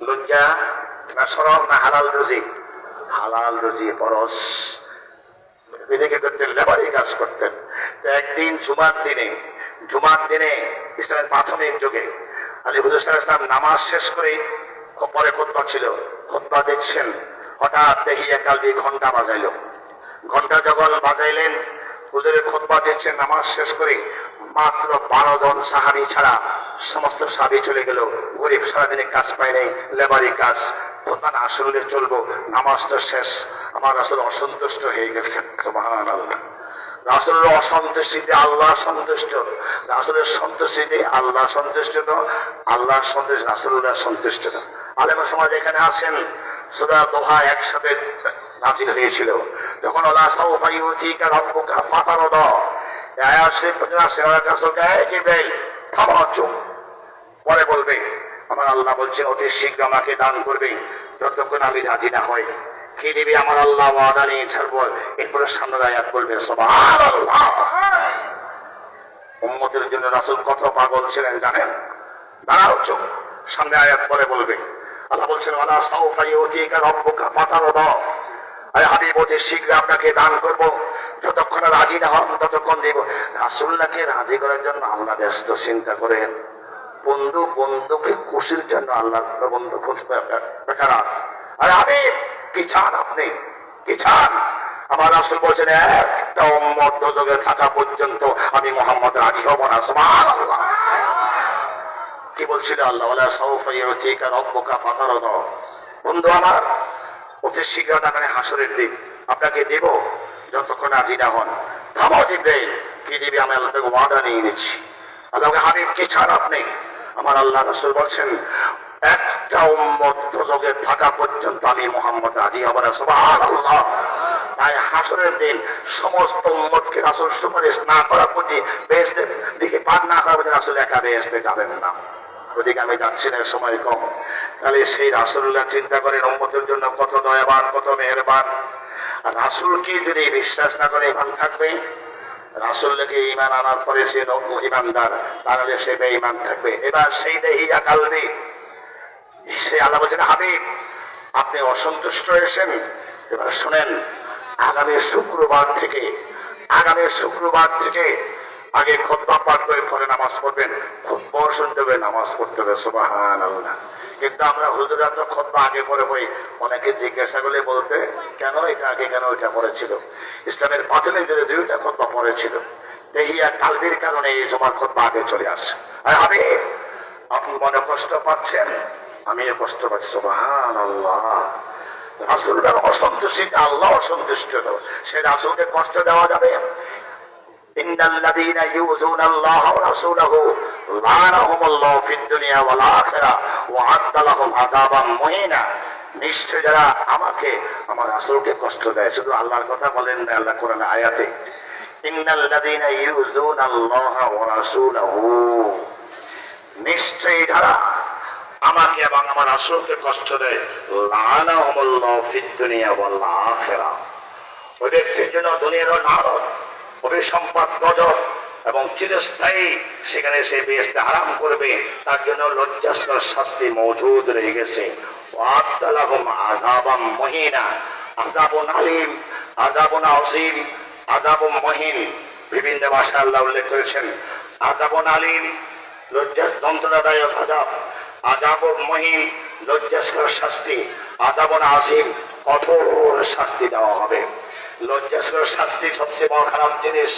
লজ্জা না সরম, না হালাল রুজি। হালাল রুজি পরশ বিদেকে করতেন লেবারি কাজ করতেন। একদিন জুমার দিনে জুমার দিনে ইসলামের প্রাথমিক যুগে আলী হুজুর ওয়াসাল্লাম নামাজ শেষ করে পরে খোদবা ছিল। খোদবা দেখছেন হঠাৎ দেখি একালবি ঘণ্টা বাজাইলো। ঘণ্টা যখন বাজাইলেন, হুজুরের খোদবা দিচ্ছেন, নামাজ শেষ করে মাত্র বারো জন সাহাবি ছাড়া সমস্ত সাহাবি চলে গেল। গরিব সারাদিনে কাজ পায় নাই, লেবারি কাজ। না আসলে চলবো, নামাজ তো শেষ। আমার আসলে অসন্তুষ্ট হয়ে আল্লাহ রাসুলের অসন্তুষ্টিতে আল্লাহ সন্তুষ্ট। রাসুলের সন্তুষ্টিতে আল্লাহ সন্তুষ্ট আল্লাহ সন্তুষ্ট রাসুল্লাহ সন্তুষ্ট আলেম সমাজ এখানে আছেন, সুরা দোহা একসাথে নাজিল হয়েছিল। যখন আল্লাহ সাউফাইউতিকা রব্বুকা ফাতারদ। কাছে চুপ। পরে বলবে, আমার আল্লাহ বলছেন, অতি শীঘ্র আমাকে দান করবে। যতক্ষণ আমি রাজি না হয় কি দিবি আমার আল্লাহ ওয়াদা নিয়ে ছাড়বো এরপরে সামনে আয়াত বলবে, সুবহানাল্লাহ। উম্মতের জন্য রাসূল কত পাগল ছিলেন জানেন? দাঁড়াও, চুপ। সামনে আয়াত পরে বলবে, আল্লাহ বলছেন, ওয়ালা সাউফা ইউতিকা রব্বুকা ফাতারদা। আরে হাবিব, অতি শীঘ্র আপনাকে দান করব। যতক্ষণ রাজি না হন, ততক্ষণ দিব রাসূলকে রাজি করার জন্য আল্লাহ ব্যস্ত। চিন্তা করেন, বন্ধু, বন্ধুকে খুশির জন্য আল্লাহ বন্ধু বেচারা আরে আমি কি চান আপনি? কি চান? আমার রাসুল বলছেন, একটা দোজকে থাকা পর্যন্ত আমি মোহাম্মদ রাজি হব না। সুবহানাল্লাহ। কি বলছিল আল্লাহ? ওলা সৌফাইকা রব্বকা ফাতারদ। বন্ধু আমার, অতি শীঘ্র তাকানে হাসরের দিন। আপনাকে দেব? যতক্ষণ রাজি না হন। থামো জিব্রাইল, কি দিবি আমি আল্লাহ থেকে ওয়াদা নিয়ে নিচ্ছি। আল্লাহকে হাবিব, কি ছাড় আপনি? আমার আল্লাহ রাসূল বলছেন, একটা উম্মত দোজকে থাকা পর্যন্ত আমি মোহাম্মদ হব না। সুবহানাল্লাহ। তাই হাসরের দিন সমস্ত উম্মতকে রাসূল সুপারিশ না করা পর্যন্ত বেহেশতের দিকে পার না করা পর্যন্ত রাসূল একা বেহেশতে যাবেন না। ওদিকে আমি যাচ্ছি না, সময় কম। তাহলে সেই রাসূলুল্লাহ চিন্তা করেন, উম্মতের জন্য কত দয়াবান, কত মেহেরবান। রাসূলকে যদি বিশ্বাস না করে ইমান থাকবে? রাসুল্লাহকে ইমান আনার পরে সে ইমানদার তাহলে সে বেঈমান থাকবে। এবার সেই দেহি আকালবে সে আল্লাহ বলছেন, হাবিব, আপনি অসন্তুষ্ট হয়েছেন? এবার শুনেন, আগামী শুক্রবার থেকে, আগামী শুক্রবার থেকে আগে খোদ্া পাঠ করে পরে নামাজ পড়বেন, খুব শুনতে নামাজ পড়তে হবে সুবাহান কিন্তু আমরা হুজুরা তো আগে পরে বই, অনেকে জিজ্ঞাসা করলে বলতে, কেন এটা আগে, কেন এটা পড়েছিল? ইসলামের প্রাথমিক যদি দুইটা খোদ্া পড়েছিল। দেহিয়া কালবির কারণে এই খোদ্া আগে চলে আসে। আমি আপনি মনে কষ্ট পাচ্ছেন? আমিও কষ্ট পাচ্ছি সুবাহান আল্লাহ আল্লাহ অসন্তুষ্ট সে রাসুলকে কষ্ট দেওয়া যাবে? إن الذين يؤذون الله ورسوله لعنهم الله في الدنيا والآخرة وعد لهم عذابا مهينا নিশ্চয় যারা আমাকে আমার রাসূলকে কষ্ট দেয় শুধু আল্লাহর কথা বলেন না আল্লাহ কোরআন আয়াতে ইন্নাল্লাযীনা ইউযুনা আল্লাহ ওয়া রাসূলাহু নিশ্চয়ই যারা আমাকে এবং আমার রাসূলকে কষ্ট দেয় লানাহুমুল্লাহু ফিদ দুনিয়া ওয়াল আখিরা ওই ব্যক্তির জন্য দুনিয়ার নারদ অভিসম্পাদ গজব এবং চিরস্থায়ী সেখানে সে বেশ আরাম করবে। তার জন্য লজ্জাস্কর শাস্তি মজুদ রয়ে গেছে। আযাবাম মহিনা, আযাবুন আলিম, আযাবুন আসিম আযাবুম মহিন। বিভিন্ন ভাষা আল্লাহ উল্লেখ করেছেন, আযাবুন আলিম যন্ত্রণাদায়ক আযাব, আযাবুন মহিন লজ্জাস্কর শাস্তি, আযাবুন আসিম কঠোর শাস্তি দেওয়া হবে। লজ্জাস্কর শাস্তি সবচেয়ে বড় খারাপ জিনিস।